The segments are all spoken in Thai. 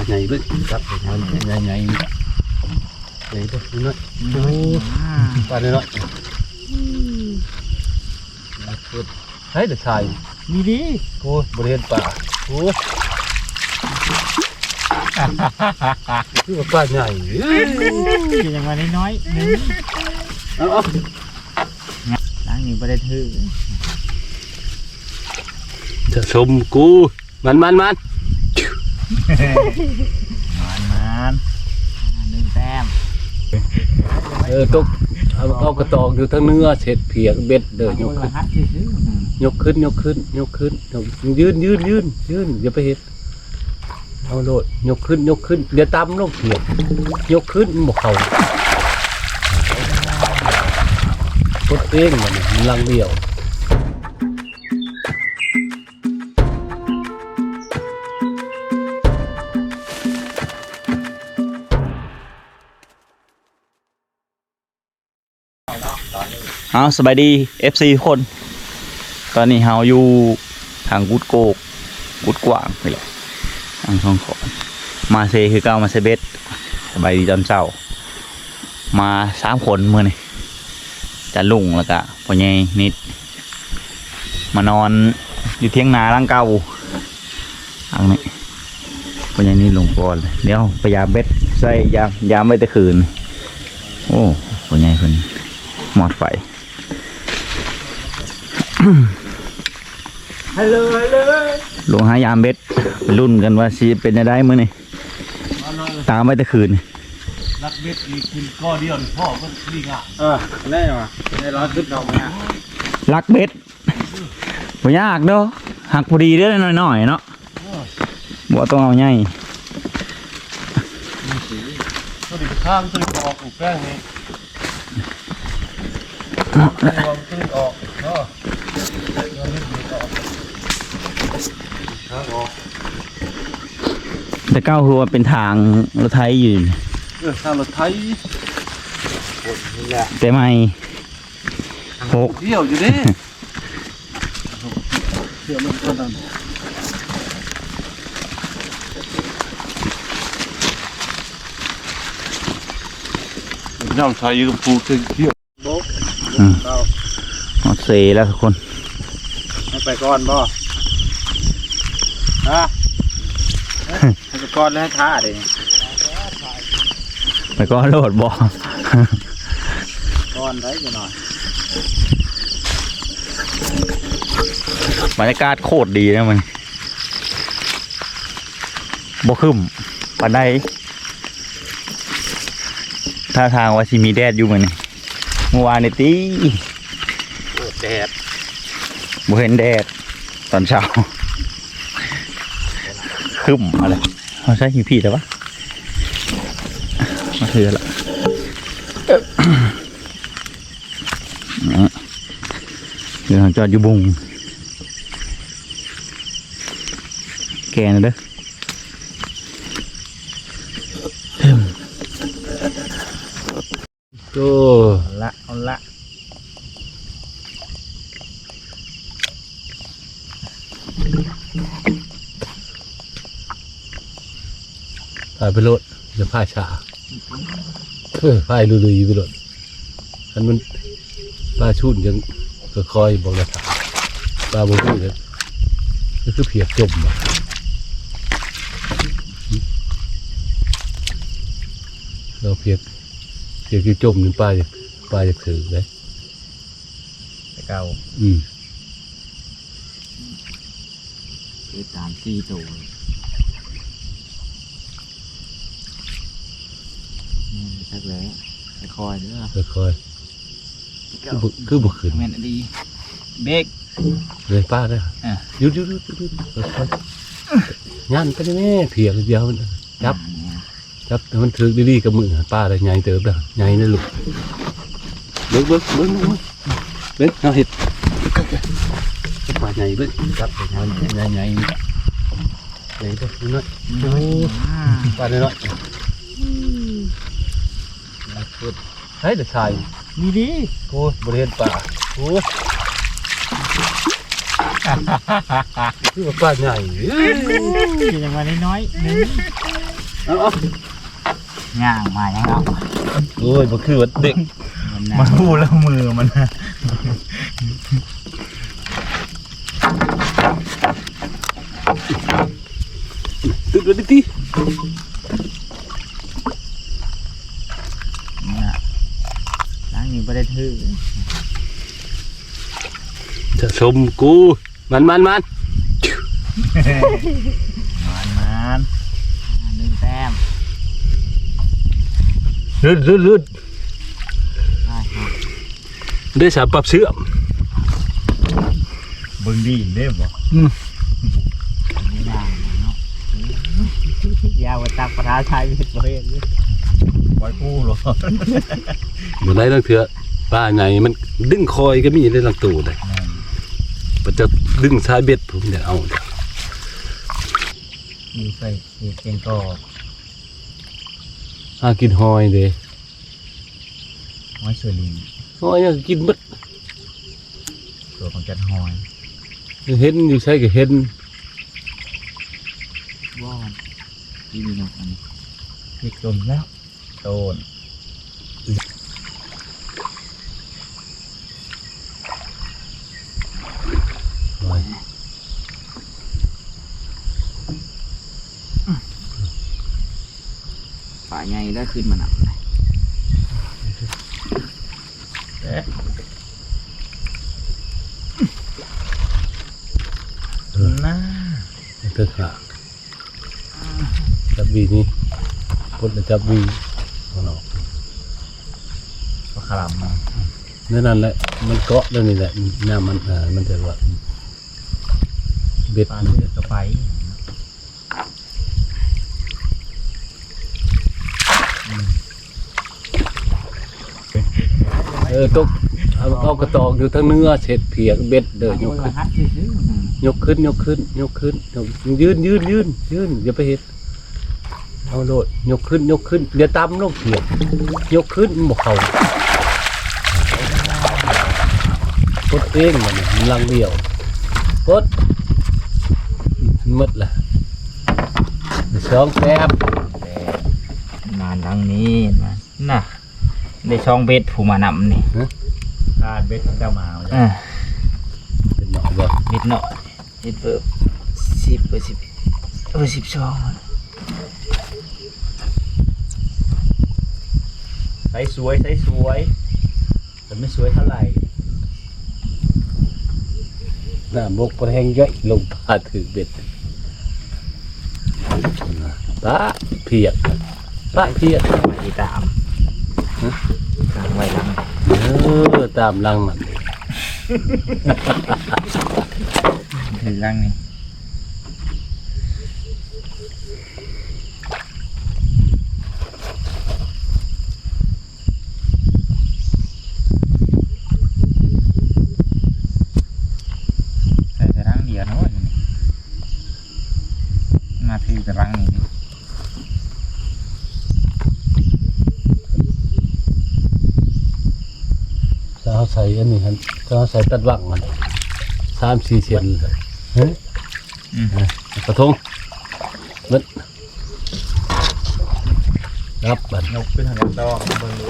าใหญ่เบิ่งครับมันใหญ่ใหญ่ใหญ่ใหญ่ตัวน้อยโอ้ปลาน้อยใช่เด็กชายมีดีโอ้ยบริเวณป่าโอ้ยคือว่าปลาใหญ่เอ้ยอย่างมาน้อยๆนึงเอาเอาล้างนี่บ่ได้ถือจะชมกูมันมันมัน มานมานหนึ่งแต้มเออตกเอาเอากระตอกอยู่ทั้งเนื้อเสร็จเพียกเบ็ดเดินยกขึ้นฮัทซื้อยกขึ้นยกขึ้นยกขึ้นยกยืนยืนยืนยืนอย่าไปเห็ดเอาโลดยกขึ้นยกขึ้นเดี๋ยวตามลงเพียกยกขึ้นมันบอกเขากดเองมันมันลังเดียว เอาสบายดี FC ทุกคน ตอนนี้เฮาอยู่ทางกุดโกกกุดกว่างไปเลยทางช่องขอมาเซคือเก้ามาเซเบสสบายดีตอนเช้า มาสามคนเมื่อนี่จะลุงแล้วก็พ่อใหญ่นิด มานอนอยู่เที่ยงนาร่างเก่าอังนี้พ่อใหญ่นิดลงก่อนเลยเดี๋ยวพยายามเบ็ดใส่ยามยามไม่ตะคืน โอ้พ่อใหญ่คนหมอดไฟ ฮัลโหลฮัลโหลลงหายามเบ็ดไปรุ่นกันว่าสิเป็นจะได้มื้อนี่ตามไปแต่คืนรักเบ็ดนี่กินก้อเดียวพ่อก็ดีงะเออแน่ว่ะได้ร้อนขึ้นดอกมาลักเบ็ดบ่ยากเด้อหักพอดีเด้อหน่อยๆเนาะบ่ต้องเอาใหญ่ตัวนี้ข้างตัวนี้ออกอูแป้งนี่ตัวนี้ออก แต่ก้าวคือว่าเป็นทางรถไถอยู่เออทางรถไทยแต่ไม่หกเที่ยวอยู่เด้เที่ยวมันก็นั่นน้ำไทยกับปูเที่ยวอืมเราหมดเซแล้วทุกคนให้ ไปก่อนบ่ฮะให้ไปก่อนแล้วให้ท่าเด้แล้วก็โลดบ่ ก่อนได้จะหน่อยบรรยากาศโคตรดีนะมันบ่ขึ้นปานใดท่าทางว่าสิมีแดดอยู่มื้อนี้เมื่อวานนี่ติแดด บ่เห็นแดดตอนเช้าขึ้นอะไรเขาใช้หิวผีแล้ววะมาเถือละนี่คือทางจอดอยู่บุงแกนะเด้อโอ้เอาละเอาละ พายไปรถจะพายชาเออพายลุยๆไปรถอันมันปลาชุนยังก็คอยบอกกระถาปลาบุกเลยก็คือเพียกจมอะเราเพียกเพียกที่จมนี่ปลาจะปลาจะถือเลยไปเก่า อืม คือตามสี่ตัวนี่สักแล้วคอยเด้อก็คอยคือบ่คือบุกขึ้นแม่นดี เบรกเลยป้าได้อะหยุดหยุดหยุดหยุดหยุดค่อยๆยันไปได้แม่เพียกเดียวมันครับจับให้มันถือดีๆกับมือป้าได้ใหญ่เติบเด้อใหญ่นะลูกเบิ้งเบิ้งเบิ้งเบิ้งเบิ้งเอาเห็ดป้า ใหญ่เบิ้งจับใหญ่ใหญ่ใหญ่ใหญ่ตัวน้อยโอ้ป้าน้อยใช่เด็กชายมีดีโอ้บริเวณป่าโอ้ยคือว่าป้าใหญ่เอ้ยอย่างมาน้อยนึงเอาเอาย่างมายังเอาโอ้ยบ่คือว่าเด็กมันมันพูดแล้วมือมัน ตึกเลยดิติน่ะล้างนี่บ่ได้ถือจะชมกูมันมันมัน ยาวกว่าตักปลาชายเวทบ่เห็นเลยไว้พูดหรอบ่ได้ลังเถื่อป้าไงมันดึงคอยก็มีได้ลังตูเลยมันจะดึงสายเบ็ดผมเดี๋ยวเอาเดี๋ยวมีใส่มีเพียงก็หากินหอยเด้ไว้เชอรี่หอยยังกินหมดตัวของจัดหอยเห็นอยู่ใช่ก็เห็น ว่อน ที่มีนกอันนี้พริกจมแล้วโตนหอยป่าใหญ่ได้ขึ้นมาหนักเอ๊ะเออน่าเถิดหาจับ วีนี่พดแล้วจับวีเอาออกปลาขลำมานั่นนั่นแหละมันเกาะแล้วนี่แหละหน้ามันอ่ามันจะว่าเบ็ดปลามันเลือดกระไปเออตกเอาเอากระตอกอยู่ทั้งเนื้อเสร็จเพียกเบ็ดเดินยกขึ้นฮัทซื้อยกขึ้นยกขึ้นยกขึ้นยกยืนยืนยืนยืนอย่าไปเห็ด เอาโลดยกขึ้นยกขึ้นเดี๋ยวตำลงเพียกยกขึ้นมันบอกเขาพดเองมันน่ะมันลังเดียวพดมันหมดละสองแป๊บนานทางนี้นะน่ะได้ช่องเบ็ดผู้มานำนี่การเบ็ดของเจ้าหมาเอาจ้ะอ่าเป็นหนอบ่เบ็ดหน่อยเบ็ดเปิบสิบเปิบสิบเออสิบช่อง ใส่สวยใส่สวย แต่ไม่สวยเท่าไหร่หน้าบกประแหงย่อยลงพาถือเบ็ดปะเพียกปะเพียกไปตามตามไว้หลังเออตามลังมันถือหลังนี่ใส่แต่รังเดียวนะเว้ยนี่มาถือแต่รังนี่ดิ ถ้าเขา ใส่อันนี้ฮะถ้าเขาใส่ตัดวังมันสามสี่เสียนเฮ้ยอืมกระทงมัดรับบันกขึ้นทางกันดอกเบิ่งดู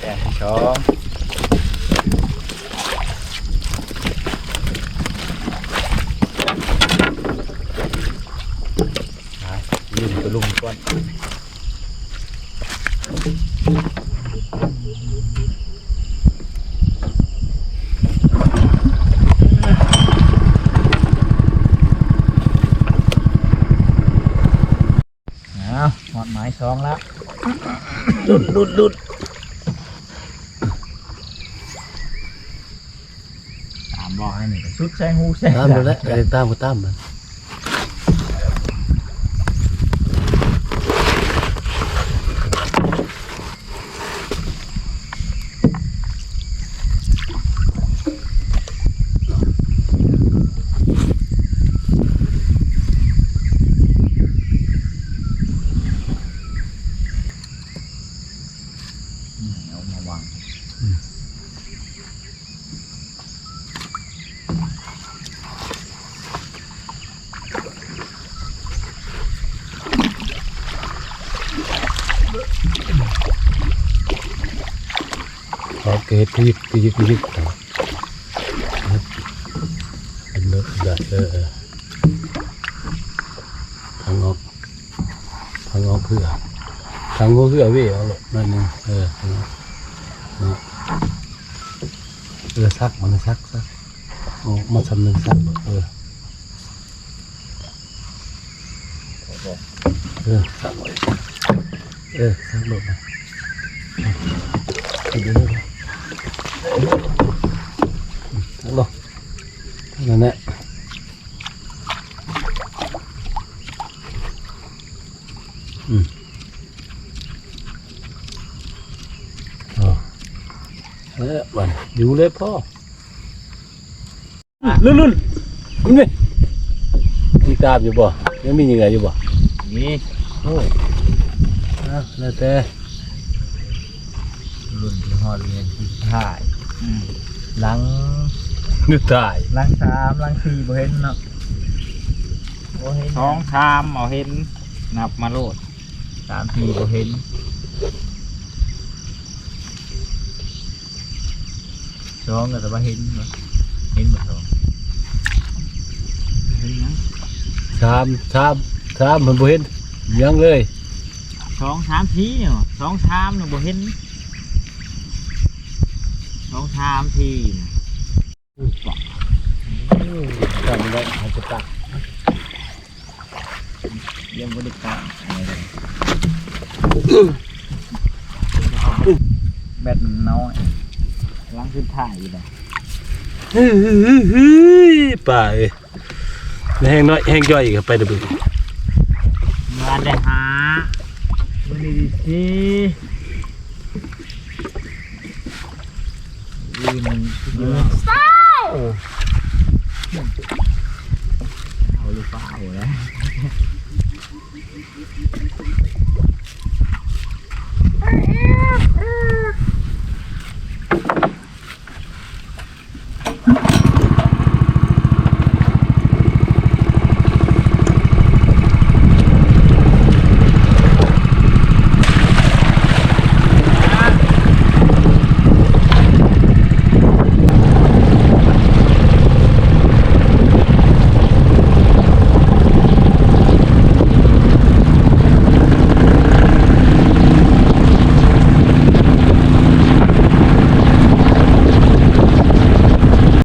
แต่ที่สองลุ่มก็ลุ่มก่อน เอาหอดไม้สองแล้วดุดดุดดุดตามบอกให้หนึ่งชุดใส่หูใส่ตามมาแล้วไอ้ตามก็ตามมัน ขอเกตกยิกกยิกกยิกต่อเป็นเลิกได้เออทางออกทางออกเพื่อทางออกเพื่อเว้ยเอาหรอกนั่นนึงเออเนาะเออซักมันซักซักเอามาทำหนึ่งซักเออเออซักไว้ เออซักหลบมาเอาเดี๋ยวเดี๋ยวทั้งลงทั้งนั้นแหละอืมอ๋อเออวันอยู่เลยพ่อลุ่นลุ่นลุ่นนี่มีตามอยู่บ่ยังมียังไงอยู่บ่นี่โอ้ อะแล้วแต่รุ่นที่ฮอดเรียนที่ถ่ายหลังนึกตายหลังสามหลังสี่บ่เห็นเนาะบ่เห็นท้องชามเอาเห็น นับมาโลดสามสี่บ่เห็นสองก็แต่ว่าเห็นบ่เห็นบ่สองเห็นยังชามชามชามมันบ่เห็นยังเลย ท้องชามทีเนี่ยท้องชามเนี่ยบ่เห็นท้องชามทีน่ะจำได้อาจจะตักยังบ่ได้กะแบตมันน้อยล้างขึ้นถ่ายอยู่เลยเฮ้ยป่าเอ้ยแห้งน้อยแห้งย่อยก็ไปเด้อเบิ่งเมื่อได้หา มันดีดีสิวีมันเยอะเอาหรือเปล่าเลยเ